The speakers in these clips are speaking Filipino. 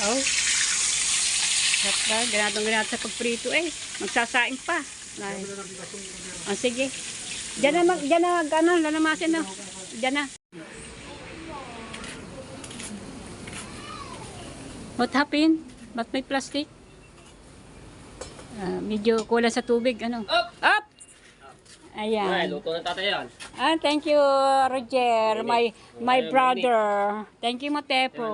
Oh. Sarap ba? Ganatong ganat sa pagprito eh. Magsasaing pa. Ay. Oh, sige. Diyan na, mag, diyan na, ano, lalamasin na. Diyan na. What happened? Ba't may plastic? Ah, medyo kulang sa tubig, ano? Up! Up! Ay, Ayan. luto ng tatay yan. Ah, thank you, Roger, my my brother. Thank you, Matepo.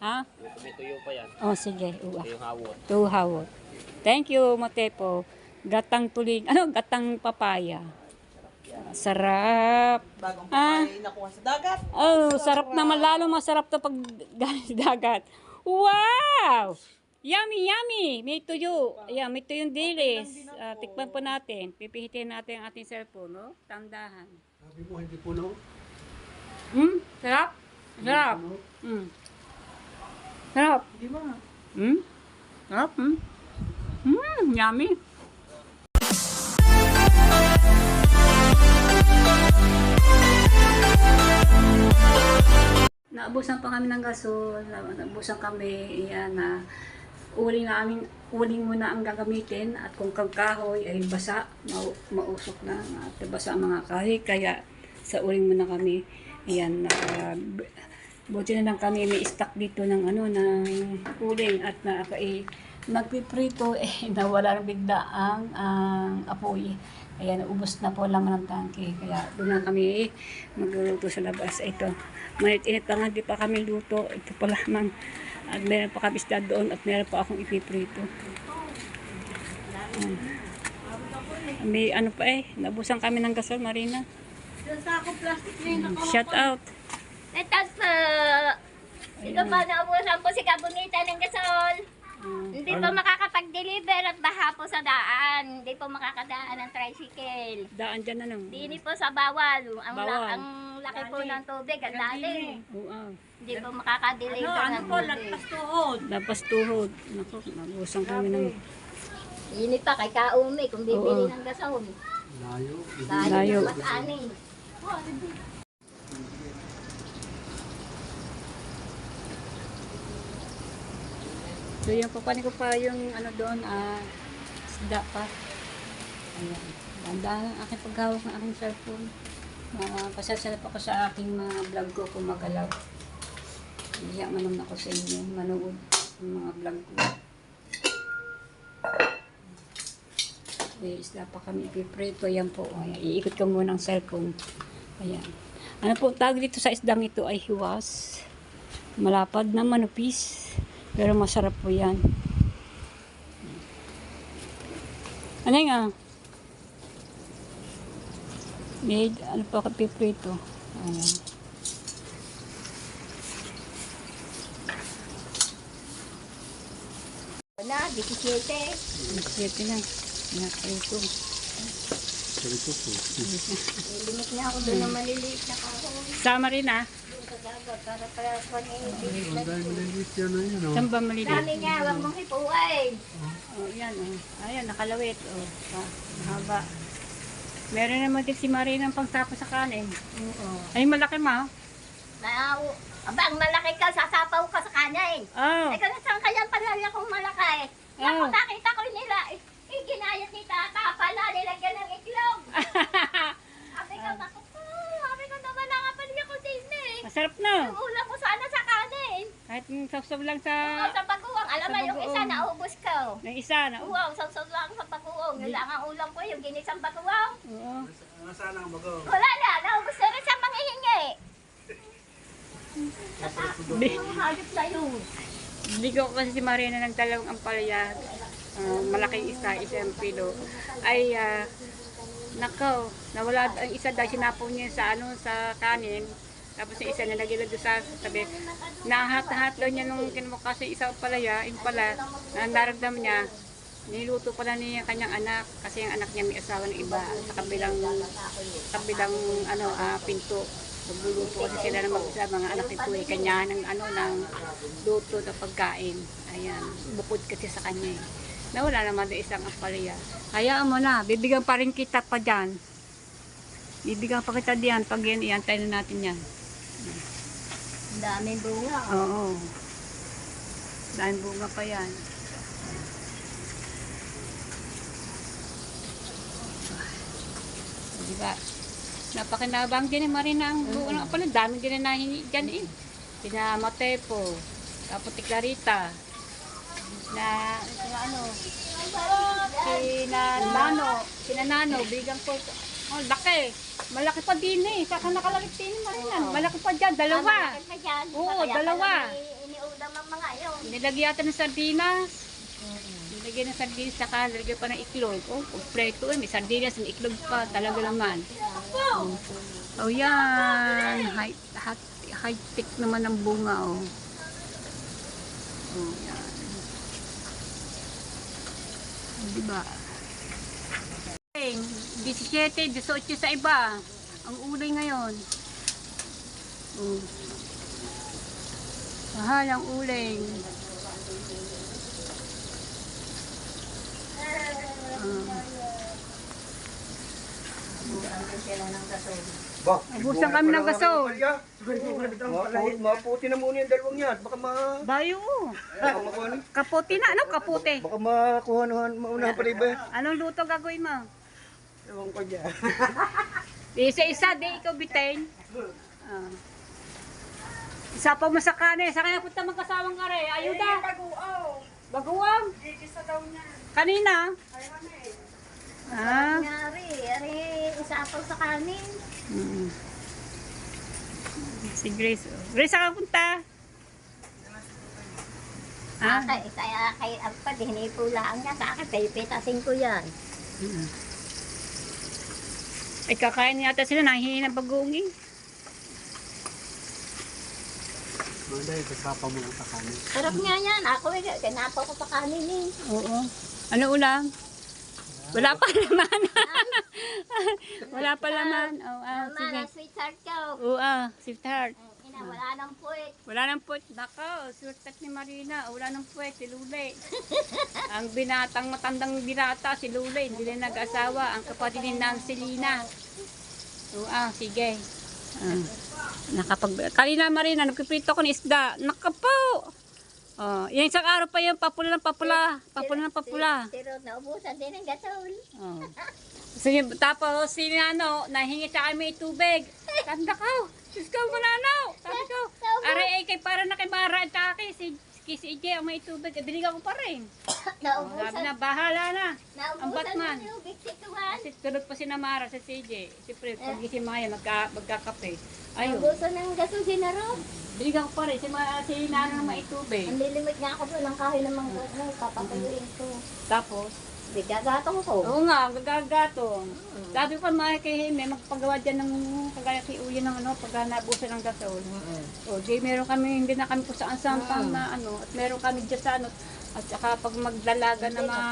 Ha? May tuyo pa yan. Oh, sige. Uwa. Yung hawot. Tuhawot. Thank you, Matepo. Gatang tuling, ano, gatang papaya. Sarap. Bagong Ah. papaya nakuha sa dagat. Oh, sarap naman. Lalo masarap to pag galing sa dagat. Wow! Yummy, yummy! May tuyo. Ayan, may tuyong dilis. Ah, tikman po natin. Pipihitin natin ang ating cellphone, no? Tandahan. Sabi mo, hindi puno. Hmm? Sarap? Sarap. Hmm. Sarap. Di ba? Hmm? Sarap, hmm? Hmm, yummy. Naubusan pa kami ng gasol, naubusan kami, yan na uling namin, uling muna ang gagamitin at kung kagkahoy ay basa, mau, mausok na at basa mga kahoy, kaya sa uling muna kami, yan, naka, buti na lang kami may stock dito ng ano, ng uling at na eh, magpiprito, eh, nawala na bigla ang, ang apoy. Kaya naubos na po laman ng tangke. Kaya doon na kami magluluto sa labas. Ito, mainit-init pa nga, di pa kami luto. Ito pa lamang. At meron pa kami isda doon at meron pa akong ipiprito. Um, may ano pa eh, nabusan kami ng gasol, Marina. Shout out. Letas po. Ikaw pa naubusan po si Kabunita ng gasol. Um, Hindi po makakapag-deliver at baha po sa daan. Hindi po makakadaan ng tricycle. daan dyan na lang. Dini po sa bawal. Ang, la- Bawal. ang laki po ng tubig, ang lalim. Oo, ah. Hindi po makakadeliver Ano, ano ng po, tubig. lagpas tuhod. Lapas tuhod. Naku, nabusan kami ng Dini pa kay Kaumi kung bibili Oo. ng gasol. Layo. Layo. Layo. Mas ani. So yung kukunin ko pa yung ano doon, ah, isda pa. Ayan. Ganda ang aking paghawak ng aking cellphone. Uh, pasasalap ako sa aking mga vlog ko kung magalaw. Hiya man naman ako sa inyo, manood ng mga vlog ko. May isda pa kami ipiprito. Ayan po. Ayan. Iikot ko muna ang cellphone. Ayan. Ano po tawag dito sa isdang ito ay hiwas. Malapad na manupis. Pero masarap po yan. Ano nga? May ano pa kapiprito. Ayan. Na, 17. Siyete na. Naprito. Sarito po. Limit na ako doon ng maliliit na kahoy. Sama rin ah. Para para sa Ang dahil maliliit yan na yun. Oh. Saan ba malilit? Dami wag mong. Oh, yan oh. Ayan, nakalawit. Oh, ah, mahaba. Meron naman din si Marie ng pangtapos sa kanin. Oo. Ay, malaki ma. Na, aba, ang malaki ka, sasapaw ka sa kanya eh. Oh. Ay, kaya saan kaya pala kung malaki? Naku, Oh. nakita ko nila. Eh, eh, ginayat ni tata pala, nilagyan ng itlog. Sabi ko, naku Masarap na. Yung ulam ko sana sa kanin. Kahit yung sausaw lang sa... Oo, sa baguwang. Alam mo, yung isa bagoong. naubos ko. Ng isa na. Oo. Wow, sausaw lang sa baguwang. Yun lang ang ulam ko, yung ginisang baguwang. Nasaan ang bago? Wala na, naubos na rin sa hayop na yun. Bigo ko kasi si Maria na nagtalawang ang palaya. ah, malaking isa, isang pilo. Ay, ah, nakaw, nawala ang isa dahil sinapon niya sa ano sa kanin. Tapos yung isa nilagay lang doon sa tabi. Nahat-hat daw niya nung kinuha kasi isa palaya, yung pala, na naramdam niya, niluto pala niya yung kanyang anak kasi yung anak niya may asawa ng iba sa kabilang kabilang ano ah, pinto. Nagluluto kasi sila ng mag-isa, mga anak nito eh, kanya ng ano ng luto na pagkain. Ayan, bukod kasi sa kanya eh. Nawala naman doon isang ampalaya. Hayaan mo na, bibigyan pa rin kita pa dyan. Bibigyan pa kita diyan pag yan, iantay na natin yan. Ang daming bunga. Oo. Dahil bunga pa yan. Di ba? Napakinabang din ni Marina ang buo ng pala. Dami din na dyan eh. Sina Matepo, tapos ti Clarita, na, ano, sina Nano, sina Nano, bigang po, oh, laki. Malaki pa din eh. Saka nakalagit din ni Marina. Malaki pa dyan, dalawa. Ang malaki na dyan. Oo, Kaya dalawa. pala ini- Iniulam ng mga yun. Nilagyan natin ng sardinas. Nilagyan ng sardinas, saka nilagyan pa ng iklog. Oh, kompleto eh. May sardinas, may iklog pa. Talaga naman. Oh, yan. High, high, high tech naman ang bunga, oh. Oh, yan. Oh, diba? 17, 18 sa iba. Ang ulay ngayon. Oh. Mahal ang uling. Ba, Ubusan kami ng gasol. Maputi na muna yung dalawang yan. Baka ma... Bayo. Baka makuha na. Kaputi na. Ano kaputi? Baka makuha na mauna pa rin ba? Anong luto gagawin mo? Ewan ko dyan. Isa-isa, di ikaw bitain. Ah. Isa pa mo sa. Sa kanya punta magkasawang ka rin. Ayuda. Baguaw. Baguaw? Kanina? Ah. Nangyari, ari, isapaw sa kanin. Mm. Si Grace. oh. Grace, saan ka punta? Ah? Kaya, kaya kay Agpad, hinipulaan niya sa akin, pipitasin ko yan. Ay, kakain yata sila. Nahihingi ng bagoong eh. Mga kasapa mo ang kakanin. Sarap nga yan. Ako, eh, kinapaw ko pa kanin eh. Oo. Ano ulam? Wala pa laman. Wala pa laman. Oh, ah, Mama, sige. na sweetheart ko. Oo, ah, sweetheart. Ina, wala nang puwit. Wala nang puwet. Nako, sweetheart ni Marina. Wala nang puwet, si Lule. Ang binatang matandang binata, si Lule. Hindi na nag-asawa. Ang kapatid ni Nancy Lina. Oo, ah, sige. Ah, nakapag... Kanina Marina, nagpiprito ko ng isda. Nakapo! Oh, yung isang araw pa yun, papula ng papula. Papula ng papula. Pero naubusan din ang gasol. Oh. So, tapos si ano, nahingi sa kami tubig. Tanda ko, Diyos ko, mananaw. Sabi ko, aray ay kay para na kay Mara at akin, si, si, si EJ ang may tubig. Eh, Binigyan ko pa rin. Oh, sabi Naubusan, na, bahala na. Ang naubusan Batman. ng tubig si Tuan. Kasi tulog pa si Namara sa CJ. Siyempre, pag si Maya, magka, magkakape. Ayun, Naubusan ng gasol si Naro. binigyan ko pa rin. Si, Ma, si Nana na may tubig. Ang lilimit nga ako doon ng kahoy ng mga ano, papatuyuin ko. Tapos, Di gagatong ko. Oo nga, gagagatong. Sabi ko mga kay Hime, magpagawa dyan ng kagaya kay Uyo ng ano, pag nabusan ng gasol. O, di meron kami, hindi na kami kung saan saan pang na ano, at meron kami dyan sa ano, at saka pag magdalaga na mga,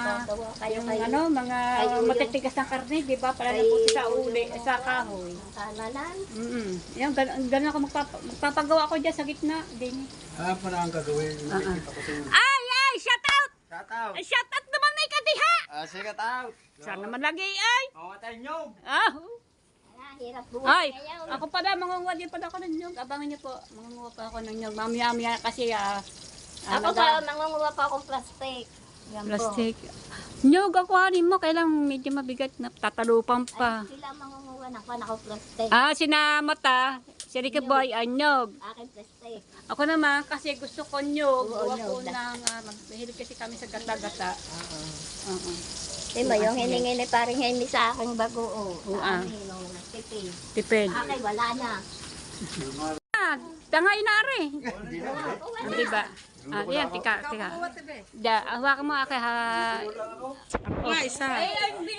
kayo yung kayo. ano, mga kayo matitigas ng karne, di ba? Para na po sa uli, sa kahoy. Kalalan. Mm Yan, gan- ganun ako magpapa, magpapagawa ako dyan sa gitna. Din. Ah, para ang gagawin. Ko sa inyo. Ay, ay, shout out! Shout out! Shout out! Ah, sigat out! Saan naman lagi ay? Mga tayo nyog! Ah, Ah, hirap buhay Ay, ngayon. ako pala, mangunguha din pala ako ng nyog. Abangan niyo po, mangunguha pa ako ng nyog. Mamaya-maya kasi, ah, ah, Ako naga- pa, nangunguha pa akong plastic. Yan po. plastic. Nyog, ako hanin mo, kailang medyo mabigat na tatalupan pa. Ay, sila mangunguha ng pan ako plastic. Ah, sinamata, si Ricky Boy, ang nyog. Akin plastic. Ako naman, kasi gusto ko nyog. Oo, Gawa ko nyog. ng, ah, mag- mahilig kasi kami sa gata-gata. Oo. Di ba, yung hiningi ni paring hindi sa aking bago, oh. Oo, Sa ah. nagtipid. Tipid. Akin, wala na. Tangay na rin. Di ba? Ah, yan, tika, tika. Da, hawakan mo ako ha. Nga, isa.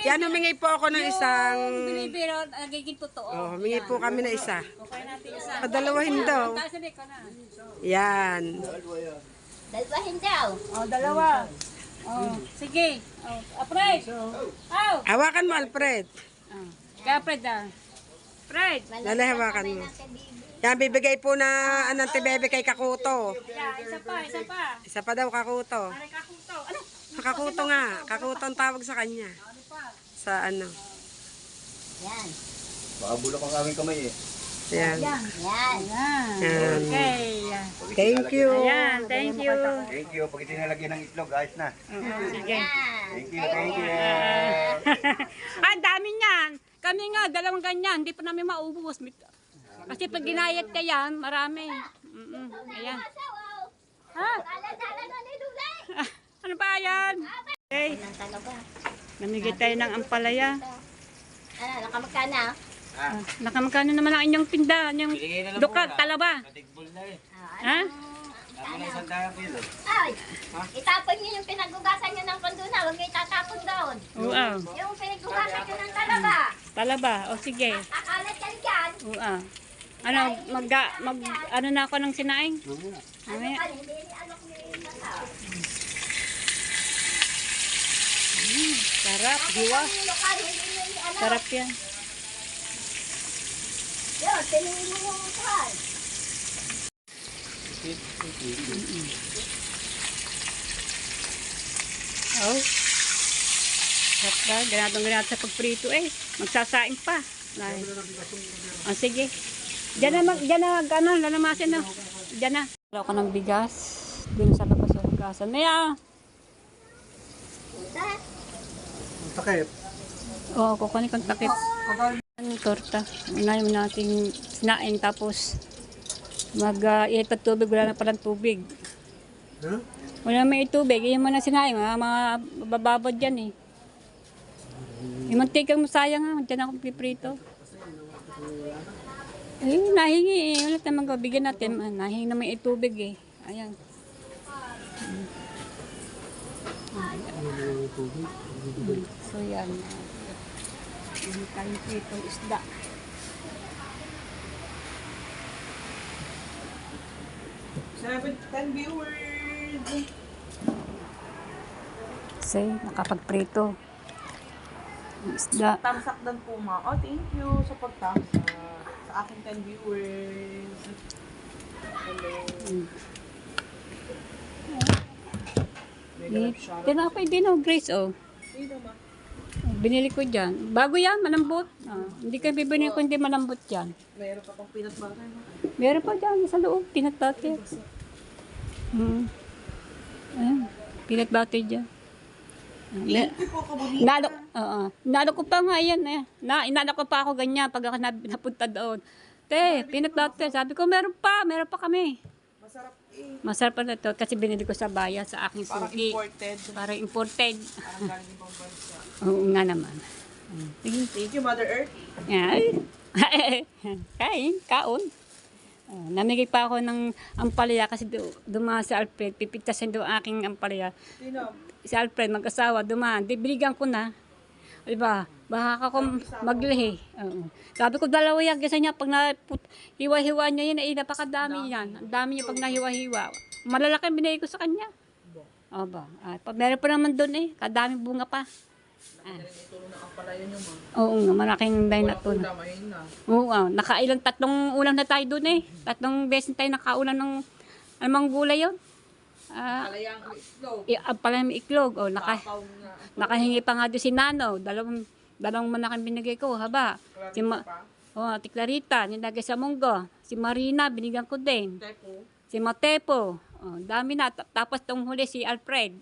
Yan, humingi po ako ng isang... Binibiro, nagiging totoo. Oh, humingi po kami ng isa. Okay natin isa. Padalawahin daw. Na. Yan. Dalbahin daw. Oh, dalawa. Oh, sige. Oh, Fred. Oh. Hawakan mo, Alfred. Oh. Kaya Fred ah. Fred. Dali, hawakan mo. Yan, bibigay po na anong tibebe kay Kakuto. Isa pa, isa pa. Isa pa daw, Kakuto. Pare kakuto. Ano? Kakuto nga. Kakuto ang tawag sa kanya. Sa ano. Yan. Baka bulok ang aming kamay eh. Ayan. Yan. Ayan. Ayan. Okay. Thank you. Ayan, thank you. Thank you. Pag itinalagyan ng itlog, ayos na. Sige. Thank you, thank you. Ah, ang dami niyan. Kami nga, dalawang ganyan. Hindi pa namin maubos. Kasi pag ginayat ka yan, marami. Mm-mm. Ayan. Ha? Ah, ano ba yan? Okay. Namigay tayo ng ampalaya. Ano, nakamagkana? Ah, nakamagkano naman ang inyong na lang dukat, talaba. Katigbol na eh. Ha? Isang dahang kilo. Ay, itapon niyo yung pinagugasan niyo ng kondo na. Huwag niyo itatapon doon. Oo. Yung pinagugasan niyo ng talaba. Talaba. O sige. Akalat ka dyan. Oo. Ano, mag, mag, ano na ako ng sinaing? Mamaya. Ano, Tata. Sarap, anak. Sarap yan. Oh. Sarap ba? Ganatong ganat sa pagprito eh. Magsasaing pa. Ay. Oh, sige. Diyan na, mag, diyan na, ano, lalamasin na. Diyan na. Wala ko ng bigas. Dun sa labas yung bigasan. Maya. Takip. Oo, oh, kukunin kong takip. Ang torta. Unahin mo natin sinaing tapos mag uh, at tubig. Wala na palang tubig. Ha? Wala may tubig. Iyan mo na sinaing. Mga, mga bababod dyan eh. Yung mantikang sayang nga. Diyan ako piprito. Eh, nahingi eh. Wala tayong magbibigyan natin. Ah, Nahingi na may tubig eh. Ayan. So yan. Hindi tayo dito isda. Seven, ten viewers. Say, nakapagprito. Isda. Tamsak dan po ma. Oh, thank you sa pagtamsak. Sa aking 10 viewers. Hello. Shout out. Tinapay din oh, Grace oh. Sino ma? Binili ko dyan. Bago yan, malambot. Ah, hindi ka bibili ko hindi malambot yan. Mayroon pa pang peanut butter. Meron pa dyan sa loob, peanut butter. Hmm. Ayan, peanut butter dyan. Ah. Nalo, oo. Nalo ko pa nga yan eh. Na, inalo ko pa ako ganyan pag ako na, napunta doon. Te, peanut butter. Sabi ko, meron pa, meron pa kami. Masarap eh. Masarap pa na to kasi binili ko sa bayan sa aking Parang suki. imported. Parang imported. Parang galing ibang bansa. Oo nga naman. Sige. Thank you, Mother Earth. Ay. Kain, kaon. Oh, namigay pa ako ng ampalaya kasi du- dumaan si Alfred. Pipitasin daw aking ampalaya. Sino? Si Alfred, mag-asawa, dumaan. Di, binigan ko na. Diba? Baka ako maglihi. Oo. Sabi ko, dalawa yan. Kasi niya, pag hiwa-hiwa niya yan, eh, napakadami yan. Ang dami niya pag nahiwa-hiwa. Malalaki binigay ko sa kanya. O ba? Ah, pa, meron pa naman doon eh. Kadami bunga pa. Ma. Oo nga, malaking dahil na to. Na. Oo, ah, nakailang tatlong ulam na tayo doon eh. Tatlong beses tayo nakaulam ng anumang gulay yun. Ah, Alayang itlog. i- ah, pala may iklog. Oh, naka, na. nakahingi pa nga doon si Nano. Dalawang, dalawang manakan binigay ko, haba. Si Ma, Pa. oh, Ati Clarita, nilagay sa munggo. Si Marina, binigyan ko din. Tepo. Si Matepo. Oh, dami na. Ta- Tapos tong huli si Alfred.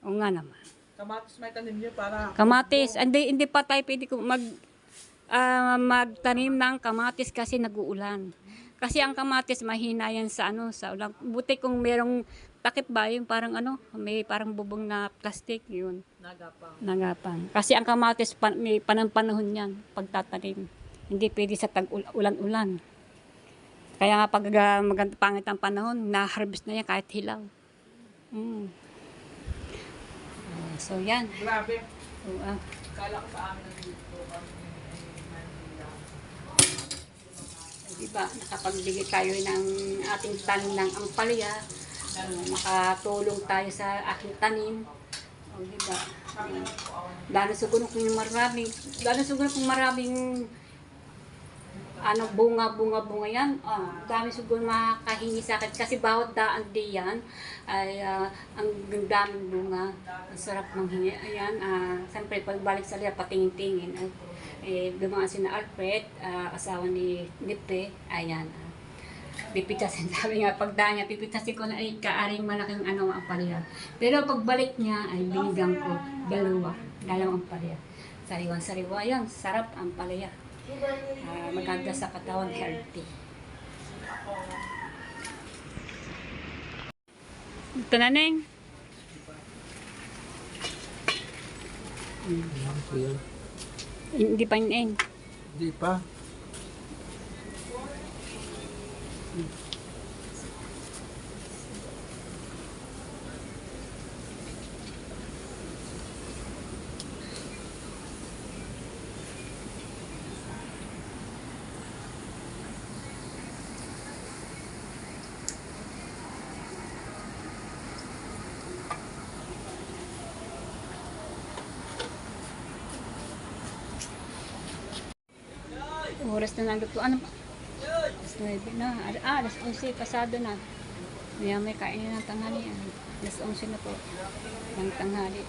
O nga naman. Kamatis may tanim niyo para Kamatis, hindi hindi pa tayo pwede mag ah, magtanim ng kamatis kasi nag-uulan. Kasi ang kamatis mahina yan sa ano sa ulan. Buti kung merong takip ba yung parang ano, may parang bubong na plastic yun, nagapang. nagapang. Kasi ang kamatis pa, may panang-panahon yan pagtatanim. Hindi pwede sa tag-ulan-ulan. Kaya nga pag uh, maganda pangit ang panahon, na-harvest na yan kahit hilaw. Mm. Ah, So yan. Grabe. Ah. Kala ko sa amin nandito kami ay Manila. Diba, nakapagbigay tayo ng ating tanim ng ampalaya. Uh, nakatulong tayo sa aking tanim. O, diba? Uh, lalo siguro kung maraming, lalo siguro kung maraming ano, bunga, bunga, bunga yan. Oh, dami siguro makakahingi sa akin. Kasi bawat daan di yan ay ah, ang daming bunga. Ang sarap ng hingi. Ayan, ah, siyempre pagbalik sa liya, patingin-tingin. Ay, Eh, dumaan si na Alfred, ah, asawa ni Lipe. Ayan. ah. pipitasin. Sabi nga, pagdaan niya, pipitasin ko na ay kaaring malaking ano ang palya. Pero pagbalik niya, ay binigyan ko dalawa. Dalawang palya. Sariwang sariwa yan. Sarap ang palya. Ah, maganda sa katawan, healthy. Ito na, Neng. Hindi pa yun, Neng. Hindi pa. Oras na nandito. Ano pa? Alas 9 na. Ah, alas 11. Pasado na. Maya may kainin ng tanghali. Alas 11 na po. Ng tanghali.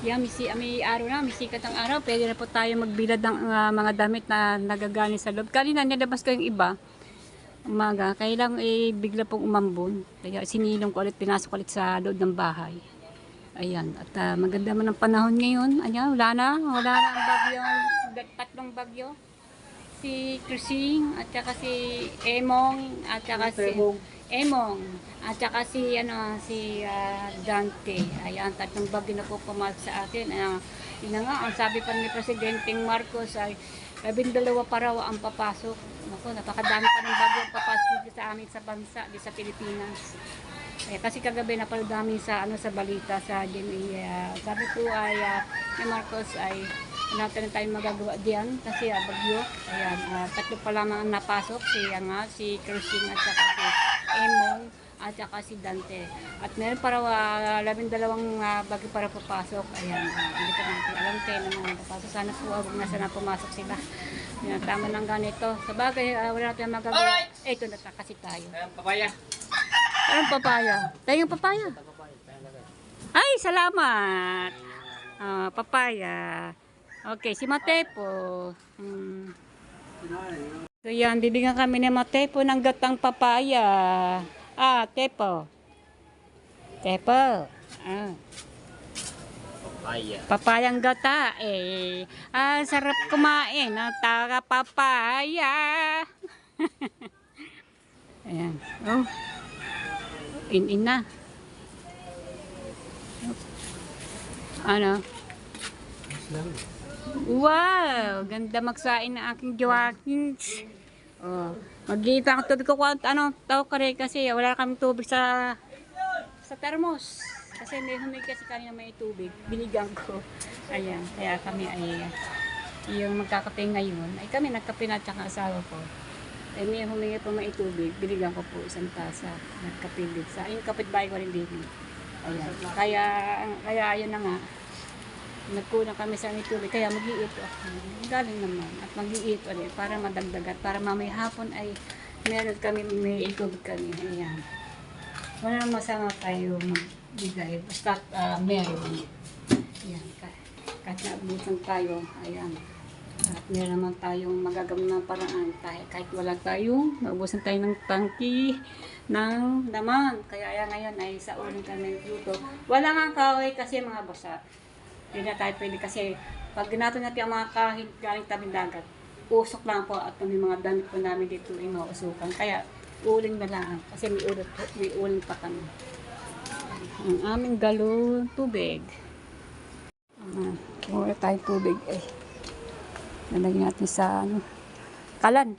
Yeah, misi, may araw na, may sikat ang araw. Pwede na po tayo magbilad ng ah, mga damit na nagagani sa loob. Kanina nilabas ko yung iba. Umaga, kaya lang eh, bigla pong umambon. Kaya sinilong ko ulit, pinasok ulit sa loob ng bahay. Ayan, at ah, maganda man ang panahon ngayon. Ayan, wala na, wala na ang bagyong, tatlong bagyo. Si Cruising, at saka si Emong, at saka si Emong, at saka si, ano, si ah, Dante. Ayan, tatlong bagyo na po pumasok sa akin. Ayan, yun na nga, ang sabi pa ni Presidenteng Marcos ay labindalawa pa raw ang papasok. Naku, napakadami pa ng bagyo ang papasok dito sa amin sa bansa, dito sa Pilipinas. Eh, kasi kagabi napanood namin sa ano sa balita sa GMA. ah, sabi ko ay ah, ni Marcos ay wala na tayong magagawa diyan kasi ah, bagyo. Ayan, ah, tatlo pa lamang ang napasok si ah, nga si Christine at saka si Emong at saka si Dante. At meron para uh, labing dalawang ah, bagyo para papasok. Ayan, ah, hindi ko natin alam tayo na mga papasok. Sana po huwag na sana pumasok sila. Yan, tama ng ganito. Sa bagay, ah, wala tayong magagawa. Eh, ito na kasi tayo. Ayan, papaya. Anong papaya? Tayo yung papaya. Ay, salamat. Ah, papaya. Okay, si Matepo. Hmm. So yan, bibigyan kami ni Matepo ng gatang papaya. Ah, Tepo. Tepo. Ah, Papaya. papayang gata. Eh, ah, sarap kumain ng taga papaya. Ayan. Oh. In-in na. Ano? Wow! Ganda magsain ng aking Joaquins. Oh, magkita ang tubig ko kung ano, tao ka rin kasi wala kami tubig sa sa termos. Kasi may humig kasi kanina may tubig. Binigyan ko. Ayan, kaya kami ay yung magkakape ngayon. Ay kami nagkape na tsaka asawa ko. Eh may humingi po may tubig. Binigyan ko po isang tasa. Nagkape din sa. Yung kapitbahay ko rin din. Ayan. Kaya, kaya ayun na nga nagkulang kami sa aming tubig, kaya mag-iit. Galing naman. At mag-iit para madagdagat. Para mamay hapon ay meron kami, may tubig kami. Ayan. Wala nang masama tayo magbigay. Basta ah, meron. Ayan. Kahit, naabutan tayo, ayan. At meron naman tayong magagawa ng paraan. Kahit, kahit wala tayong, naubusan tayo ng tangki ng laman. Kaya ayan ngayon ay sa uling kami nagluto. Wala nga kahoy kasi mga basa. Hindi na tayo pwede kasi pag ginato natin ang mga kahoy galing tabing dagat, usok lang po at may mga damit po namin dito ay mausukan. Kaya uling na lang kasi may uling, may uling pa kami. Ang aming galon tubig. Uh, wala tayong tubig eh. Lalagyan natin sa ano, kalan.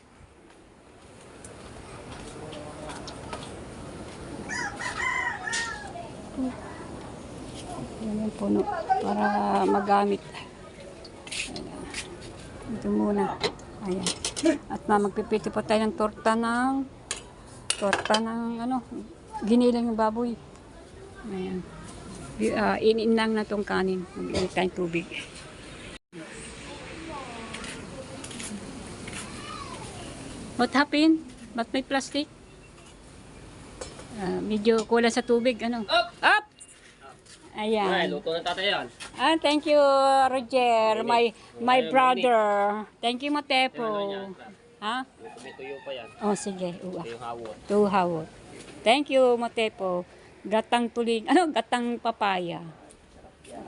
Yan yung puno para magamit. Ito muna. Ayan. At ma magpipito pa tayo ng torta ng torta ng ano, ginilang yung baboy. Ayan. Uh, inin lang na tong kanin. Mag-init tayong tubig. What happened? Ba't may plastic? Ah, medyo kulang sa tubig. Ano? Up! Up! Ay, Ayan. luto na tatay yan. Ah, thank you, Roger. My my brother. Thank you, Matepo. Ha? May tuyo pa yan. Oh, sige. Uwa. Ito yung hawot. Tuhawot. Thank you, Matepo. Gatang tuling, ano, gatang papaya.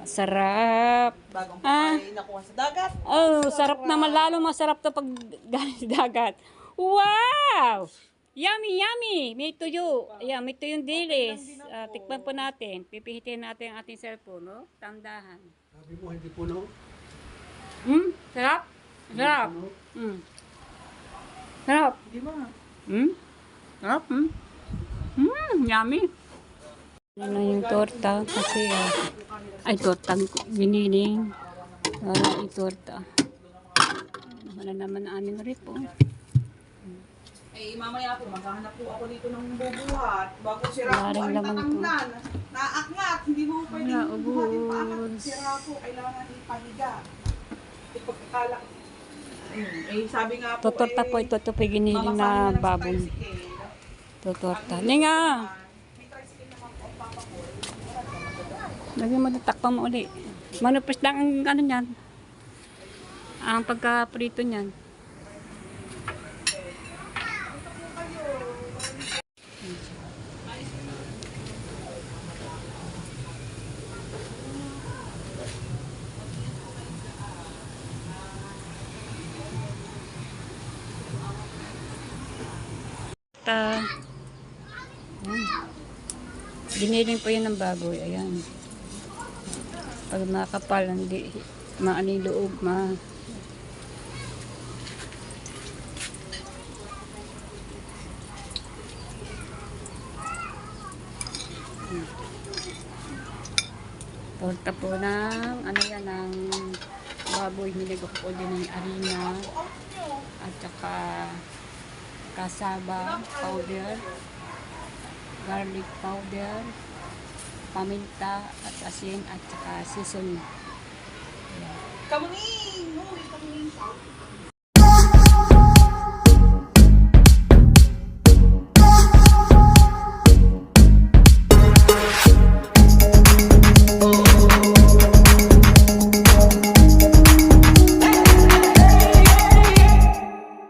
Sarap. Bagong Ah. papaya nakuha sa dagat. Oh, sarap naman. Lalo masarap to pag galing sa dagat. Wow! Yummy, yummy! May tuyo. Ayan, may tuyong dilis. Ah, tikman po natin. Pipihitin natin ang ating cellphone, no? Tandahan. Sabi mo, hindi puno. Hmm? Sarap? Sarap. Hmm. Sarap. Di ba? Hmm? Sarap, hmm? Hmm, yummy. Ano na yung torta kasi ah, ay torta giniling. Wala yung torta. Wala naman ang aming rip oh. Eh, mamaya po, maghahanap po ako dito ng bubuhat. Bago sira po ang tatanglan. Naakngat, hindi mo pwedeng pa ubos. akat. Sira po, kailangan ipahiga. Ipagkakala. Eh, sabi nga po, Tutorta eh, po ito, ito po giniling na babon. Tutorta. Linga! Lagyan mo ng takpan mo uli. Manupis lang ang ano niyan. Ang pagka-prito niyan. Ta. Ayan. Giniling po yun ng baboy. Ayan. Pag makapal, hindi maano yung loob, ma... Torta po ng, ano yan, ng baboy. Nilagay po din ng harina at saka kasaba powder, garlic powder, paminta at asin at saka seasoning. Kamuning! Uy, kamuning sa